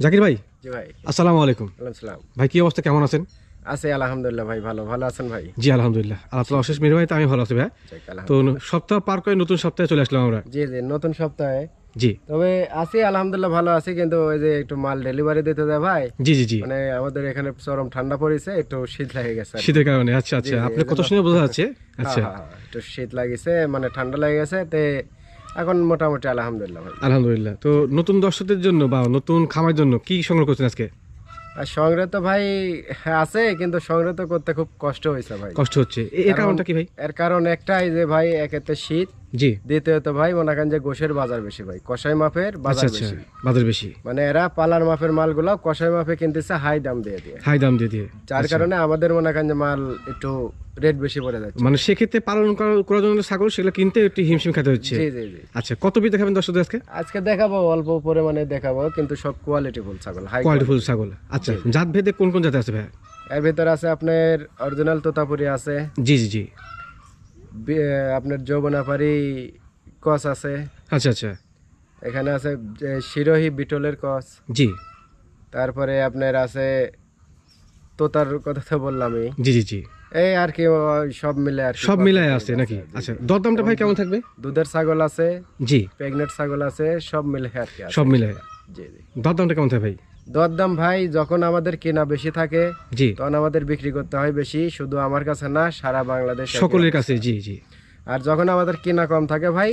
জাকির ভাই? জি ভাই। আসসালামু আলাইকুম। সালাম। ভাই কি অবস্থা? কেমন আছেন? আছে আলহামদুলিল্লাহ ভাই ভালো। ভালো আছেন ভাই? জি আলহামদুলিল্লাহ। আল্লাহ তালা অশেষ মেরে ভাই তো আমি ভালো আছি ভাই। তো সপ্তাহ পার করে নতুন সপ্তাহে চলে আসলাম আমরা। জি জি নতুন সপ্তাহে। জি। তবে আছি আলহামদুলিল্লাহ ভালো আছি কিন্তু ওই যে একটু মাল ডেলিভারি দিতে যায় ভাই। জি জি জি। মানে আমাদের এখানে চরম ঠান্ডা পড়েছে একটু শীত লেগে গেছে শীতের কারণে আচ্ছা আচ্ছা। আপনি কত শুনে বোঝা যাচ্ছে? আচ্ছা। হ্যাঁ, হ্যাঁ, হ্যাঁ, একটু শীত লাগিছে মানে ঠান্ডা লেগে গেছে তে এখন মোটামুটি আলহামদুলিল্লাহ ভাই। আলহামদুলিল্লাহ। তো নতুন দর্শকদের জন্য বা নতুন খামার জন্য কি সংগ্রহ করছেন আজকে? আর সংগ্রহ তো ভাই আছে কিন্তু সংগ্রহ তো করতে খুব কষ্ট হয়েছে ভাই। কষ্ট হচ্ছে। এর কারণটা কি ভাই? এর কারণ একটাই যে ভাই একেতে শীত জি। দ্বিতীয়ত ভাই মনে করেন যে গোশের বাজার বেশি ভাই কষাই মাপের আচ্ছা বাজার আচ্ছা বেশি। বাজার বেশি। মানে এরা পালার মাপের মালগুলো কষাই মাপে কিনতেছে হাই দাম দিয়ে দিয়ে। হাই দাম দিয়ে দিয়ে। যার কারণে আমাদের মনে করেন যে মাল একটু রেট বেশি পড়ে যাচ্ছে। মানে সেক্ষেত্রে পালন করার জন্য ছাগল সেগুলো কিনতে একটু হিমশিম খেতে হচ্ছে। জি জি জি। আচ্ছা কত পিস দেখাবেন দর্শকদের আজকে? আজকে দেখাবো অল্প পরিমাণে দেখাবো কিন্তু সব কোয়ালিটি ফুল ছাগল হাই কোয়ালিটিফুল ছাগল। আচ্ছা জাত ভেদে কোন কোন জাতে আছে ভাই এর ভিতর আছে আপনার অরিজিনাল তোতাপুরি আছে। জি জি জি। আপনার যৌবনাপারি কস আছে। আচ্ছা আচ্ছা। এখানে আছে শিরোহী বিটলের কস। জি। তারপরে আপনার আছে তোতার কথা তো বললামই জি জি জি। এই আর কি সব মিলে আর সব মিলাই আছে নাকি? আচ্ছা দরদামটা ভাই কেমন থাকবে? দুধের ছাগল আছে জি। প্রেগনেন্ট ছাগল আছে সব মিলে আর কি সব মিলে। জি জি। দরদামটা কেমন থাকে ভাই? দরদাম ভাই যখন আমাদের কেনা বেশি থাকে জি। তখন আমাদের বিক্রি করতে হয় বেশি। শুধু আমার কাছে না সারা বাংলাদেশ সকলের কাছে জি জি। আর যখন আমাদের কেনা কম থাকে ভাই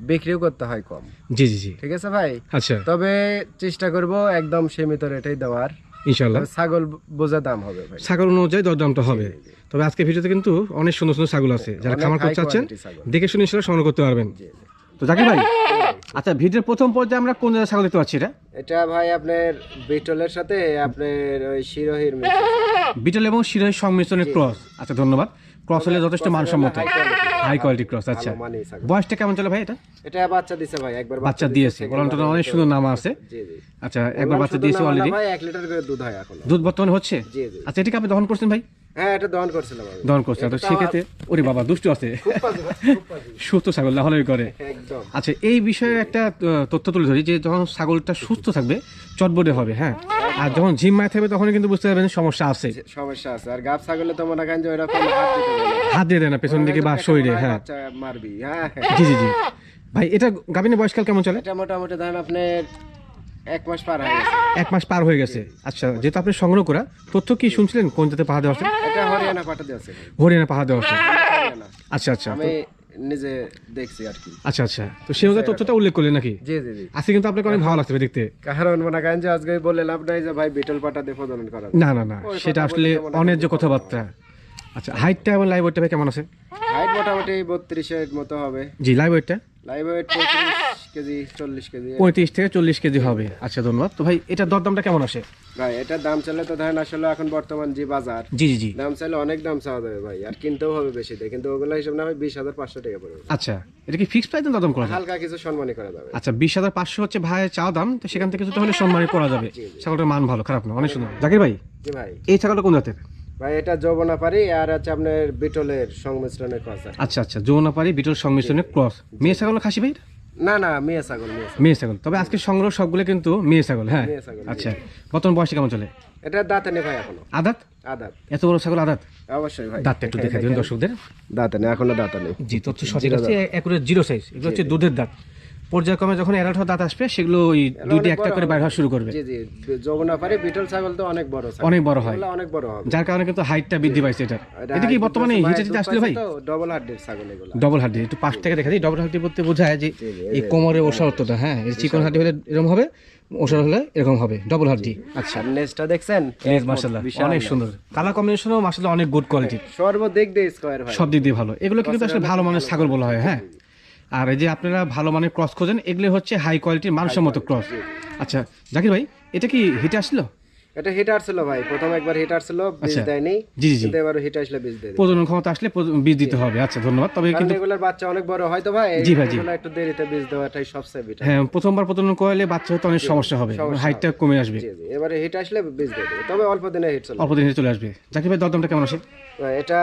বিক্রিও করতে হয় কম। জি জি জি। ঠিক আছে ভাই? আচ্ছা। তবে চেষ্টা করব একদম সীমিত রেটেই দেওয়ার। ইনশাল্লাহ ছাগল বোঝা দাম হবে ভাই। ছাগল অনুযায়ী দরদামটা হবে। তবে আজকে ভিডিওতে কিন্তু অনেক সুন্দর সুন্দর ছাগল আছে। যারা খামার করতে চাচ্ছেন দেখে শুনে ইনশাল্লাহ সংগ্রহ করতে পারবেন। তো জাকির ভাই আচ্ছা ভিডিওর প্রথম পর্যায়ে আমরা কোন জায়গায় ছাগল দেখতে পাচ্ছি এটা? এটা ভাই আপনার বিটলের সাথে আপনার ওই শিরোহির বিটল এবং শিরোহী সংমিশ্রণের ক্রস। আচ্ছা ধন্যবাদ। ক্রস হলে যথেষ্ট মানসম্মত। High quality cross. আচ্ছা। মানের ছাগল। বয়সটা কেমন চলে ভাই এটা? এটা বাচ্চা দিছে ভাই একবার বাচ্চা দিয়েছে। তো অনেক সুন্দর নাম আছে। জি জি। আচ্ছা একবার বাচ্চা দিয়েছে অলরেডি ভাই এক লিটার করে দুধ হয় এখন। দুধ বর্তমানে হচ্ছে? জি জি। আচ্ছা এটাকে আপনি দহন করছেন ভাই? হ্যাঁ এটা দহন করছিলাম আমি দহন করছেন তো সেক্ষেত্রে ওরে বাবা দুষ্টু আছে। ভাই, সুস্থ ছাগল না হলেই করে আচ্ছা এই বিষয়ে একটা তথ্য তুলে ধরি যে যখন ছাগলটা সুস্থ থাকবে চটবটে হবে হ্যাঁ? আর যখন জিম মায় থাকবে তখন কিন্তু বুঝতে পারবেন সমস্যা আছে। সমস্যা আছে। আর গাব ছাগলে তো মনে করেন যে হাত দিয়ে দেয় না পেছন দিকে বা শরীরে হ্যাঁ। মারবি হ্যাঁ। জি জি জি। ভাই এটা গাভিনের বয়সকাল কেমন চলে? এটা মোটামুটি ধরেন আপনার এক মাস পার হয়ে গেছে। এক মাস পার হয়ে গেছে। আচ্ছা যেহেতু আপনি সংগ্রহ করা তথ্য কি শুনছিলেন? কোন জাতে পাহাড় দেওয়া আছে? এটা হরিয়ানা পাঠাতে আছে। হরিয়ানা পাহাড় দেওয়া আছে। আচ্ছা আচ্ছা। আমি নিজে দেখছি আর কি। আচ্ছা আচ্ছা। তো সেই অনুযায়ী তথ্যটা উল্লেখ করলেন নাকি? জি জি জি। আজকে কিন্তু আপনাকে অনেক ভালো লাগছে দেখতে। কারণ মনে করেন যে আজকে বললে লাভ নাই যে ভাই বিটল পাটা দিয়ে প্রজনন করা না না না। সেটা আসলে অনেক যে কথাবার্তা। আচ্ছা হাইটটা এবং লাইভ ওয়েটটা ভাই কেমন আছে? হাইট মোটামুটি বত্রিশের মতো হবে। জি লাইভ ওয়েটটা কেজি কেজি। পঁয়ত্রিশ থেকে চল্লিশ কেজি হবে। আচ্ছা ধন্যবাদ। তো ভাই এটার দরদামটা কেমন আসে? ভাই এটার দাম চাইলে তো ধরেন আসলে এখন বর্তমান যে বাজার জি জি দাম চাইলে অনেক দাম চাওয়া যাবে ভাই আর কিনতেও হবে বেশি দিয়ে কিন্তু ওগুলো হিসাব না হয় বিশ হাজার পাঁচশো টাকা পড়বে। আচ্ছা এটা কি ফিক্সড প্রাইস না দরদাম করা হালকা কিছু করা যাবে। আচ্ছা বিশ হাজার পাঁচশো হচ্ছে চাওয়া দাম তো সেখান থেকে কিছুটা হলে করা যাবে। ছাগলটার মান ভালো খারাপ না অনেক সুন্দর। জাকির ভাই জি ভাই। এই ছাগলটা কোন জাতের? ভাই এটা আর আপনার বিটলের আচ্ছা আচ্ছা বিটল ক্রস মেয়ে ছাগল খাসি ভাই না না মেয়ে ছাগল মেয়ে ছাগল। তবে আজকে সংগ্রহ সবগুলো কিন্তু মেয়ে ছাগল হ্যাঁ? আচ্ছা বর্তমান বয়সে কেমন চলে? এটা দাঁতে নেই ভাই এখনও। আদাত? আদাত। এত বড় ছাগল আদাত? অবশ্যই ভাই। দাঁতটা একটু দেখা দিন দর্শকদের। দাঁতে নেই এখনও দাঁতে নেই। জি তথ্য সঠিক আছে জিরো সাইজ এগুলো হচ্ছে দুধের দাঁত। পর্যায়ক্রমে যখন অ্যাডাল্ট দাঁত আসবে সেগুলো ওই দুইটি একটা করে বাইর হওয়া শুরু করবে। জি বিটল ছাগল তো অনেক বড় অনেক বড় হয়। অনেক বড় হবে। যার কারণে কিন্তু হাইটটা বৃদ্ধি পাইছে এটা এটা কি বর্তমানে হিটাচিতে আসলে ভাই? ডবল হার্ডের ছাগল এগুলো। ডবল হাড্ডি একটু পাশ থেকে দেখা দিই। ডবল হাড্ডি বলতে বোঝায় যে এই কোমরের ওষারত্বটা হ্যাঁ এই চিকন হাড্ডি হলে এরকম হবে ওষার হলে এরকম হবে। ডবল হাড্ডি আচ্ছা নেজটা দেখছেন? লেজ মার্শাল্লাহ অনেক সুন্দর। কালার কম্বিনেশনও মার্শাল্লাহ অনেক গুড কোয়ালিটি সর্বদিক দিয়ে স্কোয়ার ভাই সব দিক দিয়ে ভালো। এগুলো কিন্তু আসলে ভালো মানের ছাগল বলা হয় হ্যাঁ। আর এই যে আপনারা ভালো মানের ক্রস খোঁজেন এগুলো হচ্ছে হাই কোয়ালিটির মানসম্মত ক্রস। আচ্ছা জাকির ভাই এটা কি হিটে আসলো এটা হিটার ছিল ভাই প্রথম একবার হিটার ছিল বীজ আচ্ছা। দেয়নি। জি, জি। কিন্তু এবার হিটার আসলে বীজ দিয়ে। প্রজনন ক্ষমতা আসলে বীজ দিতে হবে। আচ্ছা ধন্যবাদ। তবে কিন্তু এগুলোর বাচ্চা অনেক বড় হয়তো ভাই জি ভাই। এগুলো একটু দেরিতে বীজ দেওয়াটাই সবচেয়ে বেটার হ্যাঁ প্রথমবার প্রজনন করলে বাচ্চা হতে অনেক সমস্যা হবে হাইটটা কমে আসবে। জি জি এবারে হিট আসলে বীজ দিয়ে তবে অল্প দিনে হিট চলে অল্প দিনে চলে আসবে। জাকির ভাই দরদামটা কেমন আসে ভাই, এটা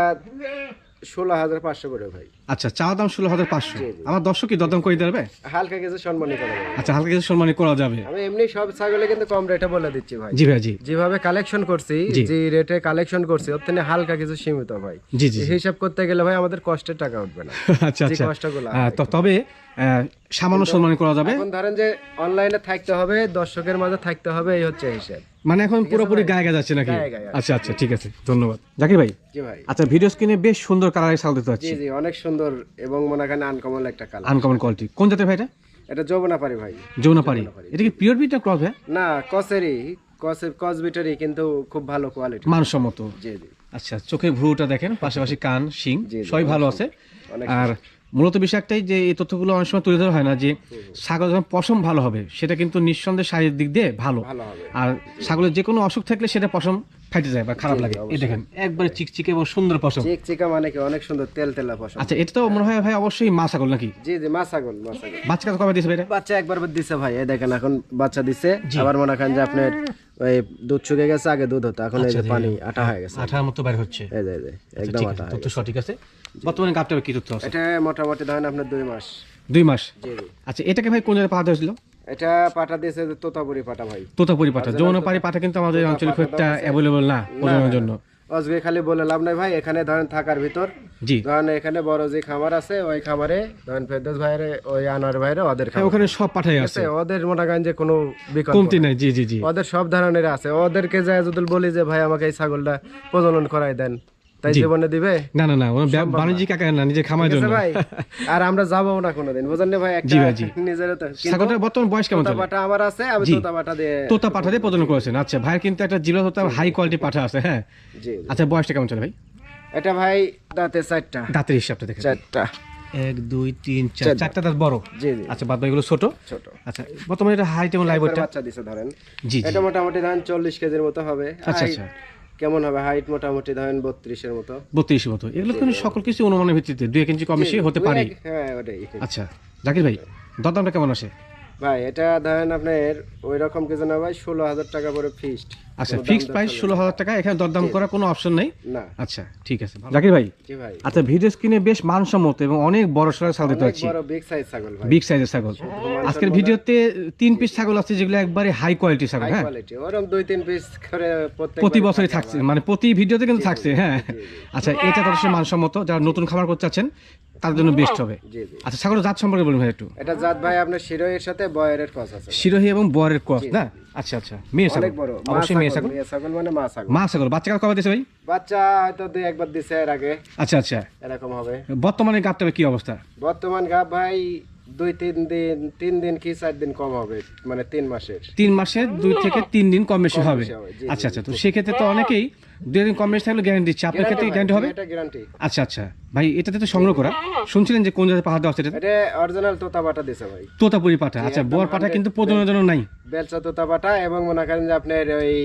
ষোলো হাজার পাঁচশো করে ভাই। আচ্ছা চাওয়া দাম ষোলো হাজার পাঁচশো। আমার দর্শক কি দরদাম করে দেবে? হালকা কিছু সম্মানী করা যাবে। আচ্ছা হালকা কিছু সম্মানী করা যাবে। আমি এমনি সব ছাগলে কিন্তু কম রেটে বলে দিচ্ছি ভাই। জি ভাই জি। যেভাবে কালেকশন করছি যে রেটে কালেকশন করছি ওর থেকে হালকা কিছু সীমিত ভাই। জি জি। হিসাব করতে গেলে ভাই আমাদের কষ্টের টাকা উঠবে না। আচ্ছা আচ্ছা। কষ্টগুলো তবে সামান্য সম্মানী করা যাবে। এখন ধরেন যে অনলাইনে থাকতে হবে দর্শকের মাঝে থাকতে হবে এই হচ্ছে হিসাব। মানে এখন পুরোপুরি গায়ে গায়ে যাচ্ছে নাকি? আচ্ছা আচ্ছা ঠিক আছে ধন্যবাদ। জাকির ভাই ভাই। আচ্ছা ভিডিও স্ক্রিনে বেশ সুন্দর কালারের সাল দিতে জি পাচ্ছি। জি অনেক সুন্দর এবং মনে করেন আনকমন একটা কালার আনকমন কোয়ালিটি কোন জাতের ভাই এটা? এটা যৌবনা পারি ভাই যৌনাপাড়ি এটা কি পিওর বিট না ক্রস ভাই? না কসেরই কসের কসবিটারই কিন্তু খুব ভালো কোয়ালিটি মানসম্মত। জি জি। আচ্ছা চোখের ভ্রুটা দেখেন পাশাপাশি কান শিং সবই ভালো আছে। আর মূলত বিষয় একটাই যে এই তথ্যগুলো অনেক সময় তুলে ধরা হয় না যে ছাগল যখন পশম ভালো হবে সেটা কিন্তু নিঃসন্দেহে শারীরিক দিক দিয়ে ভালো। আর ছাগলের যে কোনো অসুখ থাকলে সেটা পশম ফাইটে যায় বা খারাপ লাগে। এই দেখেন একবারে চিকচিকে এবং সুন্দর পশম। চিক চিকা মানে কি? অনেক সুন্দর তেল তেলা পশম। আচ্ছা এটা তো মনে হয় ভাই অবশ্যই মা ছাগল নাকি? জি জি মা ছাগল মা ছাগল। বাচ্চা কবে দিয়েছে ভাই বাচ্চা একবার দিছে ভাই। এই দেখেন এখন বাচ্চা দিছে। আবার মনে করেন যে আপনার ওই দুধ গেছে আগে দুধ হতো এখন এই যে পানি আটা হয়ে গেছে। আঠার মতো বের হচ্ছে। এই যে একদম আটা তথ্য সঠিক আছে। বর্তমানে গাপটা কি তথ্য আছে? এটা মোটামুটি ধরেন আপনার দুই মাস। দুই মাস? আচ্ছা এটাকে ভাই কোন জায়গায় পাঠা হয়েছিল? এটা পাটা দিয়েছে যে তোতাপুরি পাটা ভাই। তোতাপুরি পাঠা। যৌনপাড়ি পাঠা কিন্তু আমাদের অঞ্চলে খুব একটা অ্যাভেলেবল না প্রজননের জন্য। আজকে খালি বলে লাভ নাই ভাই এখানে ধরেন থাকার ভিতর। জি। ধরেন এখানে বড় যে খামার আছে ওই খামারে ধরেন ফেরদৌস ভাইরে ওই আনোয়ার ভাইরে ওদের খামার। ওখানে সব পাঠাই আছে। আছে? ওদের মনে করেন যে কোনো বিকল্প কমতি নাই। জি জি জি। ওদের সব ধরনের আছে। ওদেরকে যায় যদি বলি যে ভাই আমাকে এই ছাগলটা প্রজনন করাই দেন। তাই জীবনে দিবে? না না না বাণিজ্যিক আকারে না নিজের খামার জন্য। ভাই আর আমরা যাব না কোনোদিন বুঝলেন না ভাই জি একটা ভাই, জি। নিজের তো ছাগলটার বর্তমান বয়স কেমন চলে? পাটা আমার আছে আমি তোতা পাটা দিয়ে তোতা পাঠা দিয়ে প্রজনন করেছেন আচ্ছা ভাইয়ের কিন্তু একটা জিরো তোতা হাই কোয়ালিটি পাঠা আছে হ্যাঁ। জি। আচ্ছা বয়সটা কেমন চলে ভাই? এটা ভাই দাঁতে চারটা। দাঁতের হিসাবটা দেখেন চারটা। এক দুই তিন চার। চারটা। দাঁত বড়? জি জি। আচ্ছা বাদ বাকিগুলো ছোট? ছোট। আচ্ছা বর্তমানে এটা হাইট এবং লাইভ বাচ্চা দিছে ধরেন। জি জি। এটা মোটামুটি ধান চল্লিশ কেজির মতো হবে। আচ্ছা আচ্ছা। কেমন হবে? হাইট মোটামুটি ধরেন বত্রিশের মতো। বত্রিশের মতো। এগুলো কিন্তু সকল কিছু অনুমানের ভিত্তিতে দুই এক ইঞ্চি কম বেশি হতে পারে। হ্যাঁ ওটাই। আচ্ছা জাকির ভাই দরদামটা কেমন আসে? ভাই এটা ধরেন আপনার ওই রকম কিছু না ভাই ষোলো হাজার টাকা করে ফিস্ট আচ্ছা ফিক্সড প্রাইস ষোলো হাজার টাকা এখানে দরদাম করার কোনো অপশন নেই? না। আচ্ছা ঠিক আছে। জাকির ভাই আচ্ছা ভিডিও স্ক্রিনে বেশ মানসম্মত এবং অনেক বড় সড়ো ছাগল পারছি বড় বিগ সাইজ ছাগল ভাই। বিগ সাইজের ছাগল। আজকের ভিডিওতে তিন পিস ছাগল আছে যেগুলো একবারে হাই কোয়ালিটি ছাগল হ্যাঁ? ওরকম দুই তিন পিস করে প্রত্যেক প্রতি বছরই থাকছে মানে প্রতি ভিডিওতে কিন্তু থাকছে হ্যাঁ। আচ্ছা এটা তো মানসম্মত। যারা নতুন খাবার করতে চাচ্ছেন তার জন্য বেস্ট হবে। আচ্ছা ছাগলের জাত সম্পর্কে বলুন ভাই একটু। এটা জাত ভাই আপনার শিরোয়ের সাথে বয়ের ক্রস আছে। শিরোহী এবং বরের ক্রস না? আচ্ছা আচ্ছা। মেয়ে ছাগল। অনেক বড়। মা অবশ্যই মেয়ে ছাগল ছাগল। মেয়ে ছাগল মানে মা ছাগল। মা ছাগল। বাচ্চা কবে ভাই? বাচ্চা হয়তো দুই একবার দিছে এর আগে। আচ্ছা আচ্ছা। এরকম হবে। বর্তমানে গাবটা কি অবস্থা? বর্তমান গাব ভাই দুই তিন দিন তিন দিন কি চার দিন কম হবে? মানে তিন মাসের। তিন মাসের দুই থেকে তিন দিন কম বেশি হবে। আচ্ছা আচ্ছা তো সেক্ষেত্রে তো অনেকেই দুই দিন কম বেশি থাকলে গ্যারান্টি দিচ্ছে। আপনার ক্ষেত্রে গ্যারান্টি হবে? এটা গ্যারান্টি আচ্ছা আচ্ছা। ভাই এটাতে তো সংগ্রহ করা। শুনছিলেন যে কোন জায়গায় পাহাড় দেওয়া আছে এটা এটা অরিজিনাল তোতা বাটা দিছে ভাই। তোতাপুরি পাঠা। আচ্ছা বর পাঠা কিন্তু প্রজনের জন্য নাই। বেলচা তোতা বাটা এবং মনে করেন যে আপনার ওই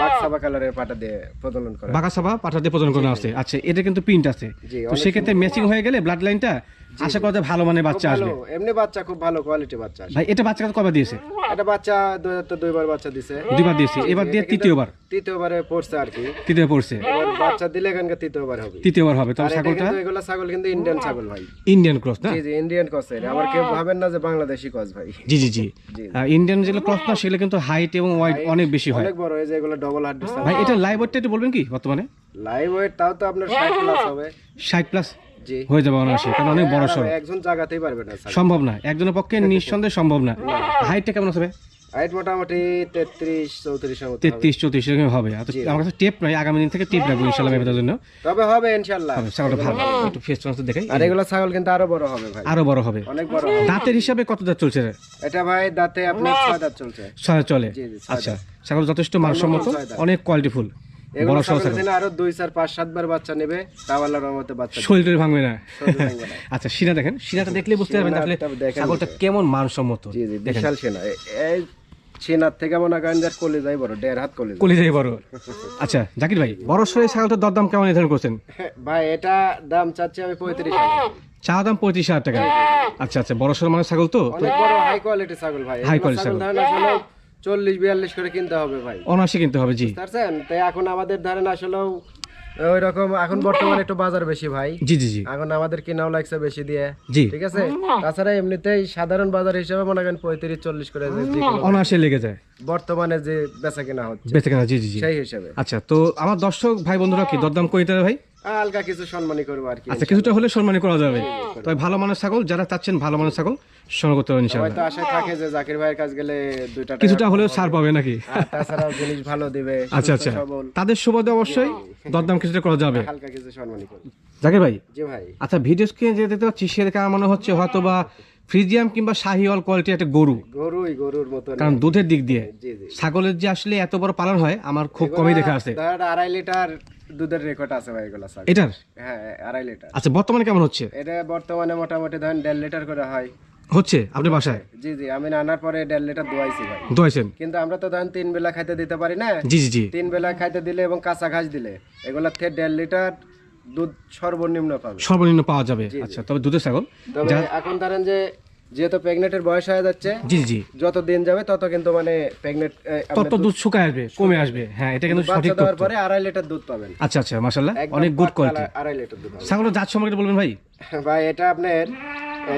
বাক্সাবা কালারের পাটা দিয়ে প্রদলন করে। বাগাসাবা পাঠা দিয়ে প্রজনন করা আছে। আচ্ছা এটা কিন্তু প্রিন্ট আছে। তো সেক্ষেত্রে ম্যাচিং হয়ে গেলে ব্লাড লাইনটা আশা করা যায় ভালো মানের বাচ্চা আসবে। এমনি বাচ্চা খুব ভালো কোয়ালিটি বাচ্চা আসে। ভাই এটা বাচ্চা কবে দিয়েছে? এটা বাচ্চা দুইবার বাচ্চা দিছে। দুইবার দিয়েছে। এবার দিয়ে তৃতীয়বার? তৃতীয়বারে পড়ছে আর কি। তৃতীয় পড়ছে? এবার বাচ্চা দিলে এখানকার তৃতীয়বার হবে? তৃতীয়বার হবে। এটা ছাগলটা? এগুলা ছাগল কিন্তু ইন্ডিয়ান ছাগল ভাই। ইন্ডিয়ান ক্রস না? জি জি ইন্ডিয়ান কসের আবার কেউ ভাবেন না যে বাংলাদেশি ক্রস ভাই। জি জি জি। ইন্ডিয়ান যেগুলো ক্রস না সেগুলো কিন্তু হাইট এবং ওয়াইড অনেক বেশি হয়। অনেক বড় এই যে এগুলো ডবল হার্ড ভাই এটা লাইভ ওয়েটটা একটু বলবেন কি বর্তমানে? লাইভ ওয়েট তাও তো আপনার ষাট প্লাস হবে। ষাট প্লাস জি হয়ে যাবে অনায়াসে কারণ অনেক বড় সড় একজন জায়গাতেই পারবে না ছাগল সম্ভব না একজনের পক্ষে নিঃসন্দেহে সম্ভব না। হাইটটা কেমন আছে হাইট মোটামুটি তেত্রিশ চৌত্রিশের তেত্রিশ চৌত্রিশ এরকম হবে। আমার কাছে টেপ নাই আগামী দিন থেকে টেপ রাখব ইনশাল্লাহ মেয়েটার জন্য। তবে হবে ইনশাল্লাহ ছাগলটা ভালো। একটু ফেস ট্রান্স দেখাই। আর এগুলো ছাগল কিন্তু আরও বড় হবে ভাই। আরও বড় হবে। অনেক বড় দাঁতের হিসাবে কত দাঁত চলছে? এটা ভাই দাঁতে আপনার ছয় দাঁত চলছে। ছয় চলে? জি, জি, ছয় আচ্ছা ছাগল যথেষ্ট মানসম্মত অনেক কোয়ালিটিফুল বড় ছাগল আরও দুই চার পাঁচ সাতবার বাচ্চা নেবে তাও আল্লাহর রহমতে বাচ্চা দিবে। ভাঙবে না। শরীর ভাঙবে না। আচ্ছা সিনা দেখেন সিনাটা দেখলে বুঝতে পারবেন আসলে ছাগলটা কেমন মানসম্মত। জি জি বিশাল সেনা। এই সেনার থেকে মনে করেন যে কলি যাই বড় দেড় হাত কলি যায়। যাই বড়। আচ্ছা জাকির ভাই বড় সরে ছাগলটার দরদাম কেমন নির্ধারণ করছেন? ভাই এটা দাম চাচ্ছি আমি পঁয়ত্রিশ হাজার। চা দাম পঁয়ত্রিশ হাজার টাকা। আচ্ছা আচ্ছা বড় সড়ো মানে ছাগল তো? হাই কোয়ালিটি ছাগল ভাই। এগুলো quality ছাগল চল্লিশ বিয়াল্লিশ করে কিনতে হবে ভাই। অনায়াসে কিনতে হবে জি। পারছেন? তাই এখন আমাদের ধরেন আসলেও ওই রকম এখন বর্তমানে একটু বাজার বেশি ভাই। জি জি জি। এখন আমাদের কিনাও লাগছে বেশি দিয়ে। জি। ঠিক আছে? তাছাড়া এমনিতেই সাধারণ বাজার হিসেবে মনে করেন পঁয়ত্রিশ চল্লিশ করে অনায়াসে লেগে যায়। বর্তমানে যে বেচা কেনা হচ্ছে বেঁচে কেনা জি জি সেই হিসেবে। আচ্ছা তো আমার দর্শক ভাই বন্ধুরা কি দরদাম করে ভাই? হালকা কিছু সম্মানী করব আর কি আচ্ছা কিছুটা হলে সম্মানী করা যাবে। তবে ভালো মানের ছাগল যারা চাচ্ছেন ভালো মানের ছাগল সংগ্রহ করতে হবে ইনশাআল্লাহ। হয়তো আশায় থাকে যে জাকির ভাইয়ের কাছে গেলে দুইটা কিছুটা হলেও ছাড় পাবে নাকি? আর তাছাড়াও জিনিস ভালো দিবে আচ্ছা আচ্ছা। তাদের সুবাদে অবশ্যই দরদাম কিছুটা করা যাবে। হালকা কিছু সম্মানী করবে। জাকির ভাই? জি ভাই। আচ্ছা ভিডিও স্ক্রিনে যে দেখতে পাচ্ছি সে দেখে আমার মনে হচ্ছে হয়তো বা ফ্রিজিয়াম কিংবা শাহিওয়াল কোয়ালিটির একটা গরু। গরুই গরুর মতন কারণ দুধের দিক দিয়ে জি জি। ছাগলের যে আসলে এত বড় পালন হয় আমার খুব কমই দেখা আছে। আড়াই লিটার দুধের রেকর্ড আছে ভাই এগুলো ছাগল। এটার? হ্যাঁ আড়াই লিটার। আচ্ছা বর্তমানে কেমন হচ্ছে? এটা বর্তমানে মোটামুটি ধরেন দেড় লিটার করে হয়। হচ্ছে আপনার বাসায়? জি জি আমি আনার পরে দেড় লিটার দোয়াইছি ভাই। দোয়াইছেন? কিন্তু আমরা তো ধরেন তিন বেলা খাইতে দিতে পারি না। জি জি জি। তিন বেলা খাইতে দিলে এবং কাঁচা ঘাস দিলে এগুলোর থেকে দেড় লিটার দুধ সর্বনিম্ন পাবে। সর্বনিম্ন পাওয়া যাবে। আচ্ছা তবে দুধের ছাগল? তবে এখন ধরেন যে যেহেতু প্রেগনেটের বয়স হয়ে যাচ্ছে জি জি। যত দিন যাবে তত কিন্তু মানে প্রেগনেন্ট তত দুধ শুকায় আসবে কমে আসবে। হ্যাঁ এটা কিন্তু সঠিক তথ্য। পরে আড়াই লিটার দুধ পাবেন। আচ্ছা আচ্ছা মাশাআল্লাহ। অনেক গুড কোয়ালিটি আড়াই লিটার দুধ ছাগলের জাত সম্পর্কে বলবেন ভাই? ভাই এটা আপনার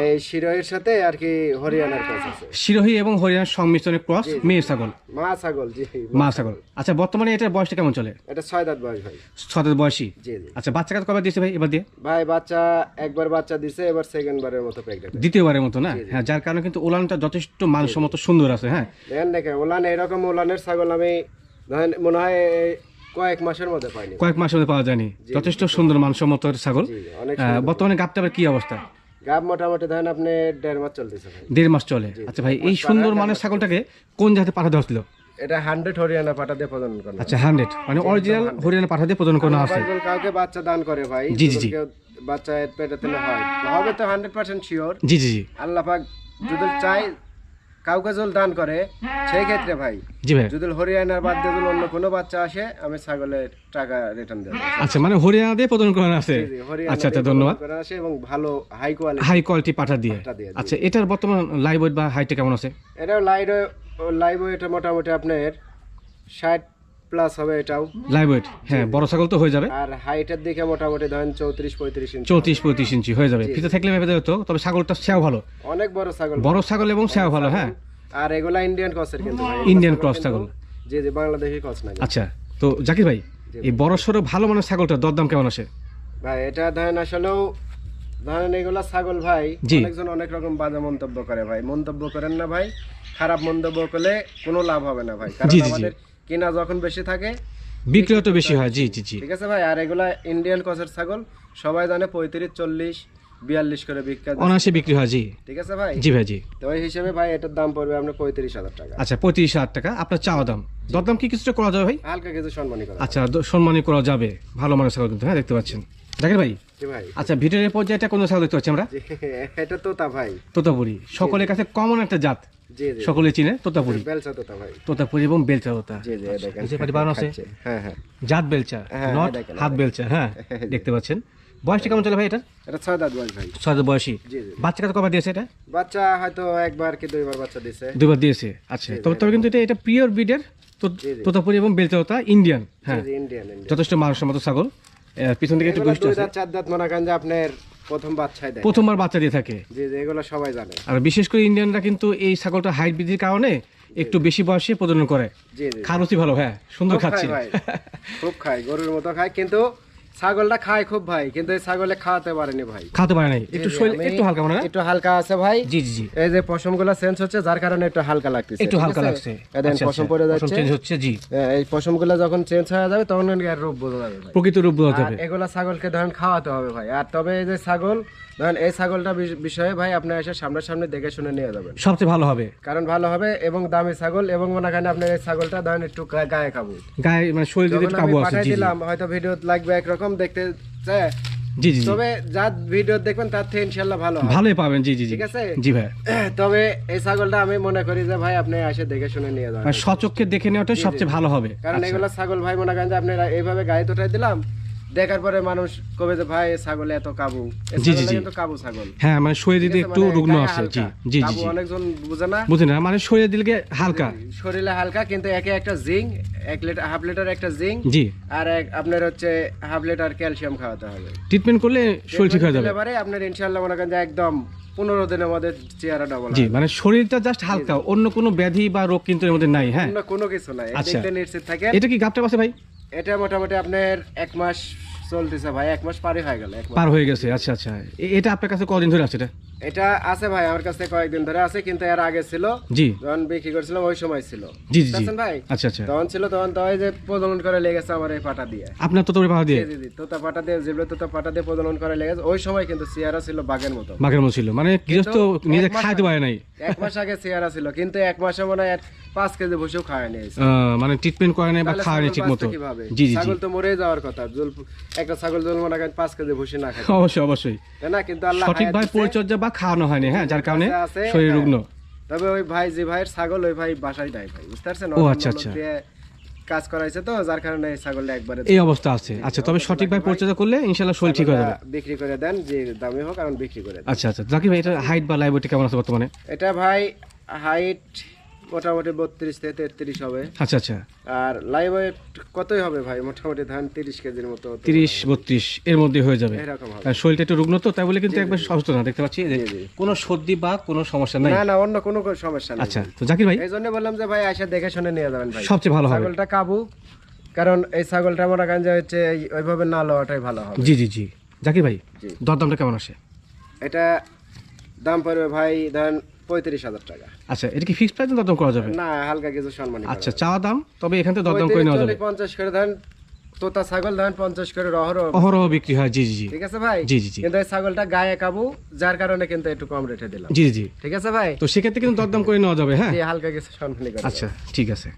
এই শিরোয়ের সাথে আর কি হরিয়ানার কাজ আছে। শিরোহী এবং হরিয়ানার সংমিশ্রণের ক্রস মেয়ে ছাগল। মা ছাগল জি মা ছাগল। আচ্ছা বর্তমানে এটার বয়সটা কেমন চলে? এটা ছয় দাঁত বয়স ভাই। ছতের বয়সী? জি জি। আচ্ছা বাচ্চা কাজ কবে দিয়েছে ভাই এবার দিয়ে? ভাই বাচ্চা একবার বাচ্চা দিছে এবার সেকেন্ড বারের মতো প্রেগনেন্ট দ্বিতীয়বারের মতো না? হ্যাঁ যার কারণে কিন্তু ওলানটা যথেষ্ট মানসম্মত সুন্দর আছে হ্যাঁ। দেখেন দেখেন ওলান এরকম ওলানের ছাগল আমি মনে হয় কয়েক মাসের মধ্যে পাইনি। কয়েক মাসের মধ্যে পাওয়া যায়নি। যথেষ্ট সুন্দর মানসম্মত ছাগল। বর্তমানে গাবটা কি অবস্থা? গাব মোটামুটি ধরেন আপনি দেড় মাস চলতেছে দেড় মাস চলে। আচ্ছা ভাই এই সুন্দর মানের ছাগলটাকে কোন জাতে পাঠাতে হচ্ছিল এটা হান্ড্রেড হরিয়ানা পাঠা দিয়ে প্রদান করেন আচ্ছা হান্ড্রেড মানে অরিজিনাল হরিয়ানা পাঠা দিয়ে প্রদান করা আছে। কাউকে বাচ্চা দান করে ভাই জি, জি, জি। বাচ্চা এর পেটেতে হয়। হবে তো হান্ড্রেড পার্সেন্ট শিওর জি জি জি। আল্লাহ পাক যদি চাই কাউকে জল দান করে সেই ক্ষেত্রে ভাই জি ভাই। যদি হরিয়ানার বাদ দিয়ে যদি অন্য কোনো বাচ্চা আসে আমি ছাগলের টাকা রিটার্ন দেবো। আচ্ছা মানে হরিয়ানা দিয়ে প্রদান করা আছে? আচ্ছা আচ্ছা ধন্যবাদ। করা আসে এবং ভালো হাই কোয়ালিটি হাই কোয়ালিটি পাঠা দিয়ে। দিয়ে আচ্ছা এটার বর্তমান লাইভ ওয়েট বা হাইটটা কেমন আছে? এটা লাইভ লাইভ ওয়েট মোটামুটি আপনার ষাট প্লাস হবে এটাও। লাইভ ওয়েট হ্যাঁ বড় ছাগল তো হয়ে যাবে। আর হাইটের দিকে মোটামুটি ধরেন চৌত্রিশ পঁয়ত্রিশ ইঞ্চি চৌত্রিশ পঁয়ত্রিশ ইঞ্চি হয়ে যাবে। ফিতে থাকলে ভেবে হতো তবে ছাগলটা সেও ভালো। অনেক বড় ছাগল। বড় ছাগল এবং সেও ভালো হ্যাঁ। আর এগুলা ইন্ডিয়ান ক্রসের কিন্তু ইন্ডিয়ান ক্রস ছাগল জি জি বাংলাদেশি ক্রস না আচ্ছা তো জাকির ভাই এই বড় সড়ো ভালো মানের ছাগলটা দরদাম কেমন আসে? ভাই এটা ধরেন আসলেও ধরেন এগুলা ছাগল ভাই। অনেকজন অনেক রকম বাজে মন্তব্য করে ভাই। মন্তব্য করেন না ভাই খারাপ মন্তব্য করলে কোনো লাভ হবে না ভাই। কারণ। আমাদের কিনা যখন বেশি থাকে বিক্রি তো বেশি হয় জি জি জি। ঠিক আছে ভাই? আর এগুলা ইন্ডিয়ান ক্রসের ছাগল সবাই জানে পঁয়ত্রিশ চল্লিশ বিয়াল্লিশ করে বিখ্যাত অনায়াসে বিক্রি হয় জি। ঠিক আছে ভাই? জি ভাই জি। তো ওই হিসেবে ভাই এটার দাম পড়বে আপনার পঁয়ত্রিশ হাজার টাকা। আচ্ছা পঁয়ত্রিশ হাজার টাকা। আপনার চাওয়া দাম? দরদাম কি কিছুটা করা যাবে ভাই? হালকা কিছু সম্মানী করা আচ্ছা সম্মানই করা যাবে। ভালো মানের ছাগল কিন্তু হ্যাঁ দেখতে পাচ্ছেন। জাকির ভাই? আচ্ছা ভিডিওর পর্যায়ে কোন ছাগল দেখতে পাচ্ছি আমরা? এটা তোতা ভাই। তোতাপুরি। সকলের কাছে কমন একটা জাত। সকলে চিনে তোতাপুরি। বেলচা তোতা ভাই। তোতাপুরি এবং বেলচা তোতা। জি জি দেখেন নিচে পাটি বানানো আছে হ্যাঁ হ্যাঁ। জাত বেলচা হ্যাঁ, নট হাত বেলচা হ্যাঁ দেখতে পাচ্ছেন। বয়সটা কেমন চলে ভাই এটা? এটা ছয় দাঁত বয়স ভাই। ছয় বাচ্চা কাছে কবার দিয়েছে এটা? বাচ্চা হয়তো একবার কি দুইবার বাচ্চা দিছে দুবার দিয়েছে আচ্ছা। তবে তবে কিন্তু এটা এটা পিওর ব্রিডের তোতাপুরি এবং বেলচা ইন্ডিয়ান হ্যাঁ। যথেষ্ট মানসম্মত ছাগল। আহ, পিছন দিকে একটু গোষ্ঠ আছে চার দাঁত মনে করেন যে আপনার প্রথম বাচ্চায় দেয় প্রথমবার বাচ্চা দিয়ে থাকে। জি জি এগুলো সবাই জানে। আর বিশেষ করে ইন্ডিয়ানরা কিন্তু এই ছাগলটা হাইট বৃদ্ধির কারণে একটু বেশি বয়সে প্রজনন করে। জি জি খারুচি ভালো হ্যাঁ সুন্দর খাচ্ছি খাচ্ছে খুব খায় গরুর মতো খায় কিন্তু ছাগলটা খায় খুব ভাই কিন্তু এই ছাগলে খাওয়াতে পারেনি ভাই। খাতে পারে নাই। একটু শরীর একটু হালকা মনে হয়? একটু হালকা আছে ভাই। জি জি জি। এই যে চেঞ্জ হচ্ছে যার কারণে একটু হালকা লাগতেছে একটু হালকা লাগছে। দেখেন আচ্ছা, পশম আচ্ছা। পড়ে যাচ্ছে। চেঞ্জ হচ্ছে জি। এই যখন চেঞ্জ হয়ে যাবে তখন এর রূপ বোঝা যাবে ভাই। প্রকৃত রূপ বোঝা যাবে। এগুলা ছাগলকে ধরেন খাওয়াতে হবে ভাই। আর তবে এই যে ছাগল ধরেন এই ছাগলটা বিষয়ে ভাই আপনি এসে সামনাসামনি দেখে শুনে নিয়ে যাবেন। সবচেয়ে ভালো হবে। কারণ ভালো হবে এবং দামি ছাগল এবং মনে করেন আপনার এই ছাগলটা ধরেন একটু গায়ে খাব গায়ে মানে শরীর যদি একটু কাবু আছে জি দিলাম হয়তো ভিডিও লাগবে একরকম। দেখতে চায়। জি জি তবে যা ভিডিও দেখবেন তার থেকে ইনশাল্লাহ ভালো ভালোই পাবেন জি জি ঠিক আছে? জি ভাই। তবে এই ছাগলটা আমি মনে করি যে ভাই আপনি এসে দেখে শুনে নিয়ে যাবেন মানে সচক্ষে দেখে নেওয়াটাই সবচেয়ে ভালো হবে। কারণ আচ্ছা। এগুলো ছাগল ভাই মনে করেন যে আপনারা এইভাবে গায়ে তোটাই দিলাম দেখার পরে মানুষ কবে যে ভাই ছাগল এত কাবু। জি, জি, জি। কাবু ছাগল। হ্যাঁ মানে শরীর একটু মানে রুগ্ন আছে জি জি জি অনেকজন বুঝে না। বুঝলেন না মানে দিকে হালকা। শরীরে হালকা কিন্তু একে একটা জিঙ্ক এক লিটার হাফ লিটার একটা জিঙ্ক জি। আর এক আপনার হচ্ছে হাফ লিটার ক্যালসিয়াম খাওয়াতে হবে। ট্রিটমেন্ট করলে শরীর ঠিক হয়ে যাবে। দিলে পরে আপনার ইনশাআল্লাহ মনে করেন যে একদম পনেরো দিনের মধ্যে চেহারা ডবল জি মানে শরীরটা জাস্ট হালকা অন্য কোনো ব্যাধি বা রোগ কিন্তু এর মধ্যে নাই হ্যাঁ। কোনো কিছু নাই। আচ্ছা। দেখতে নিশ্চিত থাকে এটা কি আছে ভাই? এটা মোটামুটি আপনার এক মাস চলতেছে ভাই, এক মাস পারে হয়ে গেল পার হয়ে গেছে আচ্ছা আচ্ছা। এটা আপনার কাছে কদিন ধরে আছে এটা? এটা আছে ভাই আমার কাছে কয়েকদিন ধরে আছে কিন্তু এর আগে ছিল। জি। যখন বিক্রি করছিলাম ওই সময় ছিল। জি জি বুঝছেন ভাই? আচ্ছা আচ্ছা। তখন ছিল তখন তো ওই যে প্রজনন করে লেগেছে আমার এই পাটা দিয়ে। আপনার তো তোর পাওয়া দিয়ে? জি জি তোতা পাটা দিয়ে যেগুলো তোতা পাটা দিয়ে প্রজনন করে লেগেছে ওই সময় কিন্তু চেহারা ছিল বাঘের মতো। বাঘের মতো ছিল। মানে গৃহস্থ নিজে খাইতে পারে নাই। এক মাস আগে চেহারা ছিল কিন্তু এক মাসে মনে হয় পাঁচ কেজি বসেও খাওয়া নিয়েছে মানে ট্রিটমেন্ট করে নাই বা তাহলে খাওয়ানি ঠিক মতো জি জি ছাগল তো মরে যাওয়ার কথা। একটা ছাগল জল মনে করেন পাঁচ কেজি বসে না খায়। অবশ্যই অবশ্যই। তাই না? কিন্তু আল্লাহ সঠিকভাবে। পরিচর্যা বা খাওয়ানো হয়নি হ্যাঁ যার কারণে শরীর হ্যাঁ। রুগ্ন তবে ওই ভাই যে ভাইয়ের ছাগল ওই ভাই বাসায় দেয় ভাই বুঝতে পারছেন? ও, আচ্ছা, আচ্ছা। কাজ করাইছে তো যার কারণে এই ছাগলটা একবারে এই অবস্থা আছে। আচ্ছা তবে সঠিক সঠিকভাবে পরিচর্যা করলে ইনশাআল্লাহ শরীর ঠিক হয়ে যাবে। বিক্রি করে দেন যে দামে হোক কারণ বিক্রি করে দেন। আচ্ছা আচ্ছা। জাকি ভাই এটা হাইট বা লাইবিলিটি কেমন আছে বর্তমানে? এটা ভাই হাইট মোটামুটি বত্রিশ থেকে তেত্রিশ হবে। আচ্ছা আচ্ছা। আর লাইভ ওয়েট কতই হবে ভাই? মোটামুটি ধান তিরিশ কেজির মতো তিরিশ বত্রিশ এর মধ্যে হয়ে যাবে। এরকম শরীরটা একটু রুগ্ন তো তাই বলে কিন্তু একবার অসুস্থ না দেখতে পাচ্ছি। কোনো সর্দি বা কোনো সমস্যা নাই? না না অন্য কোনো সমস্যা নেই। আচ্ছা তো জাকির ভাই? এই জন্য বললাম যে ভাই আসে দেখে শুনে নিয়ে যাবেন ভাই। সবচেয়ে ভালো হবে। ছাগলটা কাবু কারণ এই ছাগলটা মনে করেন যে হচ্ছে ওইভাবে না লওয়াটাই ভালো হবে। জি জি জি। জাকির ভাই। দরদামটা কেমন আসে? এটা দাম পড়বে ভাই ধরেন পঁয়ত্রিশ হাজার টাকা। আচ্ছা এটা কি ফিক্সড প্রাইস দরদাম করা যাবে? না হালকা কিছু সম্মান আচ্ছা চাওয়া দাম? তবে এখান থেকে দরদাম করে নেওয়া যাবে। পঞ্চাশ করে ধরেন তোতা ছাগল পঞ্চাশ করে অহরহ বিক্রি হয়। জি জি জি। ঠিক আছে ভাই? জি, জি, জি। কিন্তু এই ছাগলটা গায়ে কাবু যার কারণে কিন্তু একটু কম রেটে দিলাম। জি জি। জি ঠিক আছে ভাই? তো সেক্ষেত্রে কিন্তু দরদাম করে নেওয়া যাবে হ্যাঁ? হালকা কিছু আচ্ছা ঠিক আছে।